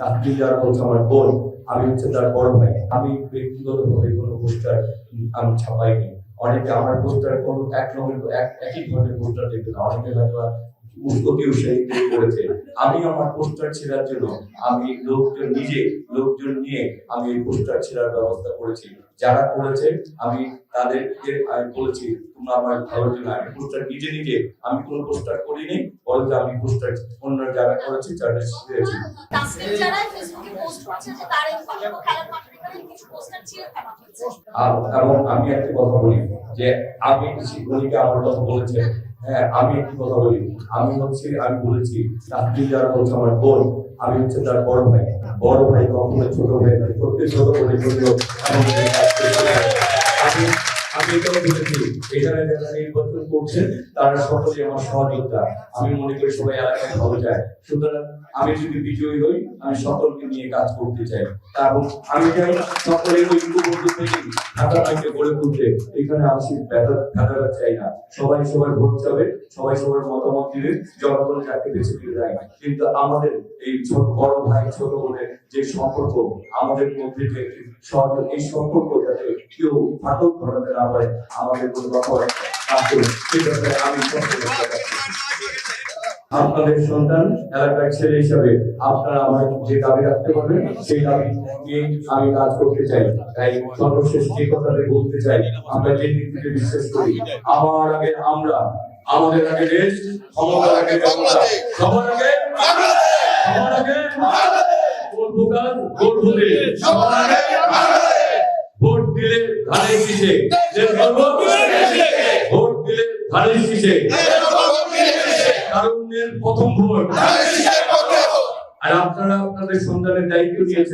আমার বোন, আমি হচ্ছে তার বড় ভাই। আমি ব্যক্তিগতভাবে কোনো পোস্টার আমি ছাপাইনি। অনেকে আমার পোস্টার কোনো এক রকমের এক- একই ধরনের পোস্টার দেখবে না। অনেকে হয়তো করেছে আমি আমার পোস্টার ছেড়ার জন্য আমি লোকজন নিজে লোকজন নিয়ে আমি এই পোস্টার ছেড়ার ব্যবস্থা করেছি। যারা করেছে আমি তাদেরকে আমি বলেছি তোমরা আমার জন্য আমি পোস্টার নিজে নিজে আমি কোনো পোস্টার করিনি বরঞ্চ আমি পোস্টার অন্য যারা করেছি যারা শিখেছি তাসলিম যারা ফেসবুকে পোস্ট করছে যে তার এই ফটো খেলার মাঠে এখানে কিছু পোস্টার ছিঁড়ে ফেলা হয়েছে। আর- এবং আমি একটি কথা বলি যে আমি শিক্ষণিকে আমার কথা বলেছে হ্যাঁ আমি একটি কথা বলি। আমি হচ্ছে, আমি বলেছি, রাত্রি যার হচ্ছে আমার বোন, আমি হচ্ছে তার বড় ভাই। বড় ভাই কখনো ছোট ভাই প্রত্যেক ছোট করে আমি এখানে আমি সবাই যদি বিজয়ী হই, আমি সকলকে নিয়ে কাজ করতে চাই। এবং আমি চাই গড়ে তুলতে। এখানে আসি চাই না। সবাই সবার ভোট চাবে, সবাই সবার মতামত দিবে, জনগণ যাকে বেছে দিয়ে যায় কিন্তু আমাদের এই ছোট, বড় ভাই, ছোট বোনের যে সম্পর্ক, আমাদের মধ্যে যে এই সম্পর্ক কেউ ফাটল ঘটাতে না পারে, আমাদের কোনো আমি আপনাদের সন্তান, এলাকার ছেলে হিসাবে আপনারা আমার যে দাবি রাখতে পারবেন, সেই দাবি নিয়ে আমি কাজ করতে চাই। তাই সর্বশেষ যে কথাটা বলতে চাই, আমরা যে নীতিতে বিশ্বাস করি, আমার আগে আমরা, আমাদের আগে দেশ ক্ষমতার আগে জনতা, সবার আগে সবার আগে সবার আগে দিলে শীষে ভোট দিলে ধানের শীষে। তারুণ্যের প্রথম ভোট। আর আপনারা আপনাদের সন্তানের দায়িত্ব নিয়েছেন।